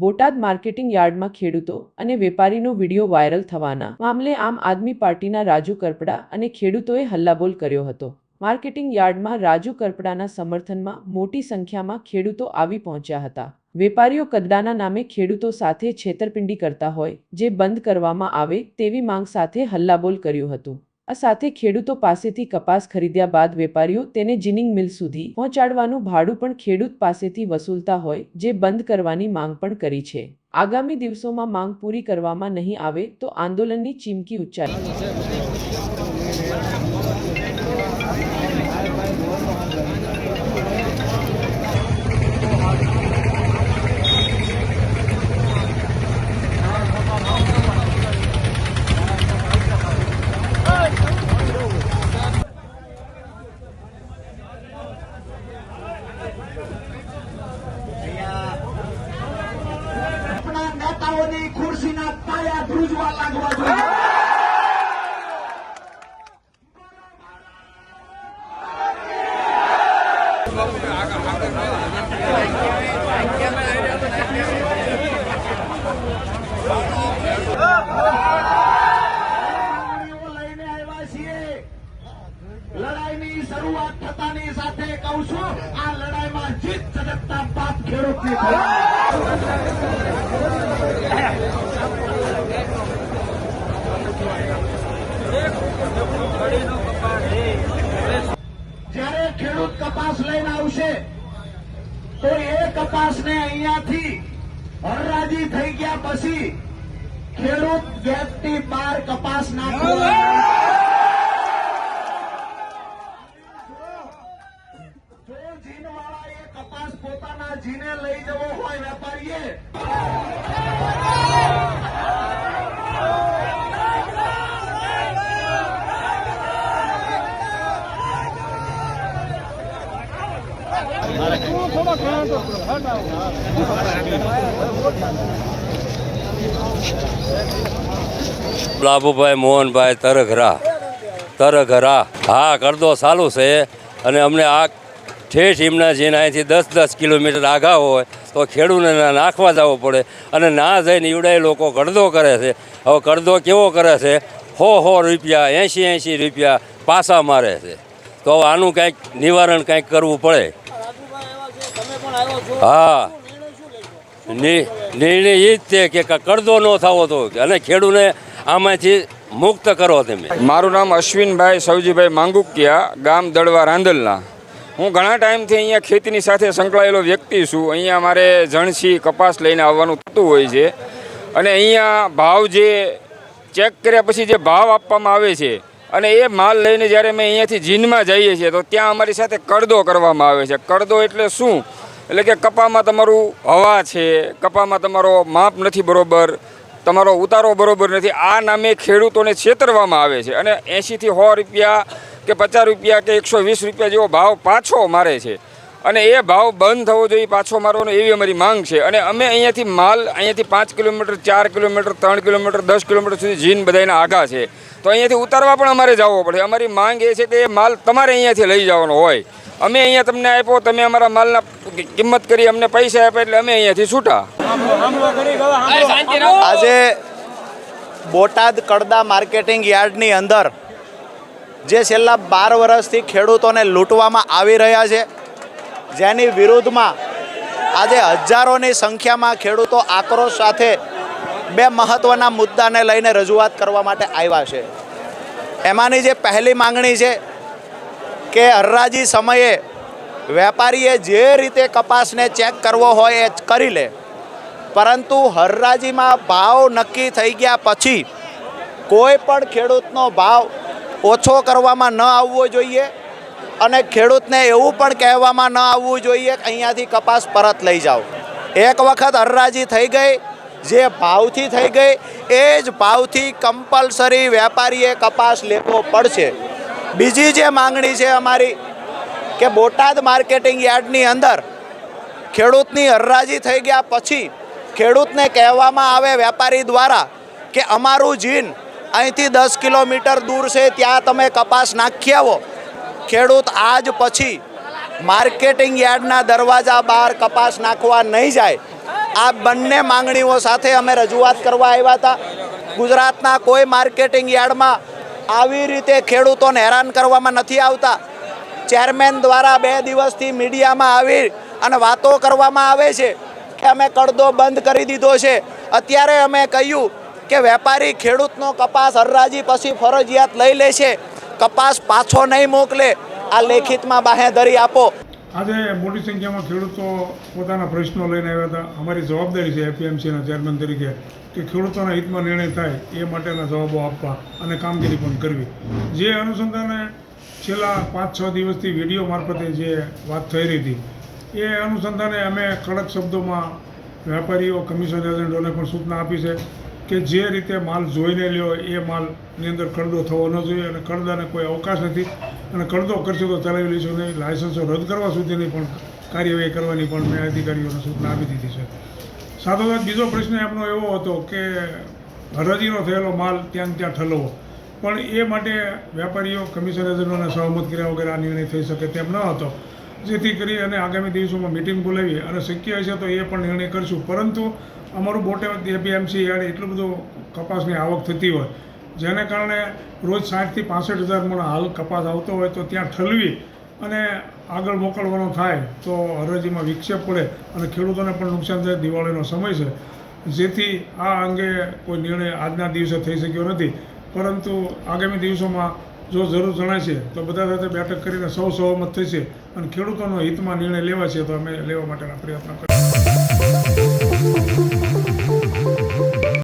Botad marketing યાર્ડમાં ખેડૂતો અને વેપારીનો વીડિયો વાયરલ થવાના મામલે આમ આદમી પાર્ટીના રાજુ કરપડા અને ખેડૂતોએ હલ્લાબોલ કર્યો હતો. માર્કેટિંગ યાર્ડમાં રાજુ કરપડાના સમર્થનમાં મોટી સંખ્યામાં ખેડૂતો આવી પહોંચ્યા હતા. વેપારીઓ કદડાના નામે ખેડૂતો સાથે છેતરપિંડી કરતા હોય, જે બંધ કરવામાં આવે તેવી માંગ સાથે હલ્લાબોલ કર્યું હતું. આ સાથે ખેડૂતો પાસેથી કપાસ ખરીદ્યા બાદ વેપારીઓ તેને જીનિંગ મિલ સુધી પહોંચાડવાનું ભાડું પણ ખેડૂત પાસેથી વસૂલતા હોય, જે બંધ કરવાની માંગ પણ કરી છે. આગામી દિવસોમાં માંગ પૂરી કરવામાં નહીં આવે તો આંદોલનની ચીમકી ઉચ્ચારી આપણા નેતાઓની ખુરશીના પાયા ધ્રુજવા લાગવા જોઈએ માંગણીઓ લઈને આવ્યા છીએ લડાઈની શરૂઆત થતાની સાથે કહું છું આ લડાઈમાં જીત ઝડપતા બાપ ખેડૂતની થવાની જ્યારે ખેડૂત કપાસ લઈને આવશે, તો એ કપાસને અહીંયાથી હરરાજી થઈ ગયા પછી ખેડૂત ગેટની બહાર કપાસ નાખવો. જો જીનવાળા એ કપાસ પોતાના જીને લઈ જવો હોય વેપારીએ. લાભુભાઈ મોહનભાઈ, તરઘરા. તરઘરા. હા કરદો ચાલુ છે અને અમને આ ઠેઠ હિમના જેને અહીંથી દસ દસ કિલોમીટર આઘા હોય તો ખેડૂતને નાખવા જવો પડે અને ના જઈને ઈવડાય લોકો કરદો કરે છે. હવે કરદો કેવો કરે છે? હો હો રૂપિયા, એંશી એંશી રૂપિયા પાસા મારે છે. તો આનું કંઈક નિવારણ કંઈક કરવું પડે. હા. નિર્ણય એ જ છે કે કરદો ન થવો તો અને ખેડૂને આમાંથી મુક્ત કરો તમે. મારું નામ અશ્વિનભાઈ સૌજીભાઈ માંગુકિયા, ગામ દળવા રાંદલના. હું ઘણા ટાઈમથી અહીંયા ખેતીની સાથે સંકળાયેલો વ્યક્તિ છું. અહીંયા મારે જણસી કપાસ લઈને આવવાનું થતું હોય છે. અને અહીંયા ભાવ જે ચેક કર્યા પછી જે ભાવ આપવામાં આવે છે અને એ માલ લઈને જ્યારે અમે અહીંયાથી જીનમાં જઈએ છીએ, તો ત્યાં અમારી સાથે કડદો કરવામાં આવે છે. કડદો એટલે શું? એટલે કે કપામાં તમારું હવા છે, કપામાં તમારો માપ નથી બરોબર, તમારો ઉતારો બરોબર નથી. આ નામે ખેડૂતોને છેતરવામાં આવે છે. અને એંશીથી સો રૂપિયા કે પચાસ રૂપિયા કે એકસો વીસ રૂપિયા જેવો ભાવ પાછો મારે છે. અને એ ભાવ બંધ થવો જોઈએ પાછો મારવાનો એવી અમારી માંગ છે. અને અમે અહીંયાથી માલ અહીંયાથી પાંચ કિલોમીટર, ચાર કિલોમીટર, ત્રણ કિલોમીટર, દસ કિલોમીટર સુધી જીન બધાના આઘા છે. તો અહીંયાથી ઉતારવા પણ અમારે જવો પડે. અમારી માંગ એ છે કે એ માલ તમારે અહીંયાથી લઈ જવાનો હોય. અમે અહીંયા તમને આપ્યો, તમે અમારા માલના કિંમત કરી અમને પૈસા આપ્યા એટલે અમે અહીંયાથી છૂટા. આજે બોટાદ કડદા માર્કેટિંગ યાર્ડની અંદર જે છેલ્લા બાર વર્ષથી ખેડૂતોને લૂંટવામાં આવી રહ્યા છે, જેની વિરુદ્ધમાં આજે હજારોની સંખ્યામાં ખેડૂતો આક્રોશ સાથે બે મહત્ત્વના મુદ્દાને લઈને રજૂઆત કરવા માટે આવ્યા છે. એમાંની જે પહેલી માંગણી છે કે હરરાજી સમયે વેપારીએ જે રીતે કપાસને ચેક કરવો હોય એ કરી લે. પરંતુ હરરાજીમાં ભાવ નક્કી થઈ ગયા પછી કોઈ પણ ખેડૂતનો ભાવ ઓછો કરવામાં ન આવવો જોઈએ અને ખેડૂતને એવું પણ કહેવામાં ન આવવું જોઈએ કે અહીંયાથી કપાસ પરત લઈ જાઓ. એક વખત હરરાજી થઈ ગઈ, જે ભાવથી થઈ ગઈ, એ જ ભાવથી કમ્પલસરી વેપારીએ કપાસ લેવો પડશે. બીજી જે માંગણી છે અમારી કે બોટાદ માર્કેટિંગ યાર્ડની અંદર ખેડૂતની હરરાજી થઈ ગયા પછી ખેડૂતને કહેવામાં આવે વેપારી દ્વારા કે અમારું જીન અહીંથી દસ કિલોમીટર દૂર છે, ત્યાં તમે કપાસ નાખી આવો. ખેડૂત આજ પછી માર્કેટિંગ યાર્ડના દરવાજા બહાર કપાસ નાખવા નહીં જાય. આ બંને માંગણીઓ સાથે અમે રજૂઆત કરવા આવ્યા હતા. ગુજરાતના કોઈ માર્કેટિંગ યાર્ડમાં આવી રીતે ખેડૂતોને હેરાન કરવામાં નથી આવતા. ચેરમેન દ્વારા બે દિવસથી મીડિયામાં આવી અને વાતો કરવામાં આવે છે કે અમે કડદો બંધ કરી દીધો છે. અત્યારે અમે કહ્યું કે વેપારી ખેડૂતનો કપાસ હરરાજી પછી ફરજિયાત લઈ લે છે. કપાસ પાછો નહીં મોકલે. આ લેખિતમાં બાહેધરી આપો. આજે મોટી સંખ્યામાં ખેડૂતો પોતાના પ્રશ્નો લઈને આવ્યા હતા. અમારી જવાબદારી છે એપીએમસીના ચેરમેન તરીકે કે ખેડૂતોના હિતમાં નિર્ણય થાય એ માટેના જવાબો આપવા અને કામગીરી પણ કરવી. જે અનુસંધાને છેલ્લા પાંચ, છ દિવસથી વીડિયો મારફતે જે વાત થઈ રહી હતી, એ અનુસંધાને અમે કડક શબ્દોમાં વેપારીઓ કમિશન એજન્ટોને પણ સૂચના આપી છે. કે જે રીતે માલ જોઈને લ્યો એ માલની અંદર કડદો થવો ન જોઈએ અને કડદાને કોઈ અવકાશ નથી. અને કડદો કરશો તો ચલાવી લઈશું નહીં, લાયસન્સો રદ કરવા સુધીની પણ કાર્યવાહી કરવાની પણ મેં અધિકારીઓને સૂચના આપી દીધી છે. સાથોસાથ બીજો પ્રશ્ન એમનો એવો હતો કે હરાજીનો થયેલો માલ ત્યાં ત્યાં ઠલવો. પણ એ માટે વેપારીઓ કમિશન એજન્ટોને સહમત કર્યા વગર આ નિર્ણય થઈ શકે તેમ ન હતો. જેથી કરી અને આગામી દિવસોમાં મિટિંગ બોલાવી અને શક્ય હશે તો એ પણ નિર્ણય કરશું. પરંતુ અમારું બોટાદ એપીએમસી યાર્ડ એટલું બધું કપાસની આવક થતી હોય, જેને કારણે રોજ સાઠથી પાસઠ હજાર મણ હાલ કપાસ આવતો હોય તો ત્યાં ઠલવી અને આગળ મોકલવાનો થાય તો હરાજીમાં વિક્ષેપ પડે અને ખેડૂતોને પણ નુકસાન થાય. દિવાળીનો સમય છે. જેથી આ અંગે કોઈ નિર્ણય આજના દિવસે થઈ શક્યો નથી. પરંતુ આગામી દિવસોમાં જો જરૂર જણાશે, તો બધા સાથે બેઠક કરીને સૌ સહમત થશે અને ખેડૂતોનો હિતમાં નિર્ણય લેવા છે તો અમે લેવા માટેના પ્રયત્ન કરીશું.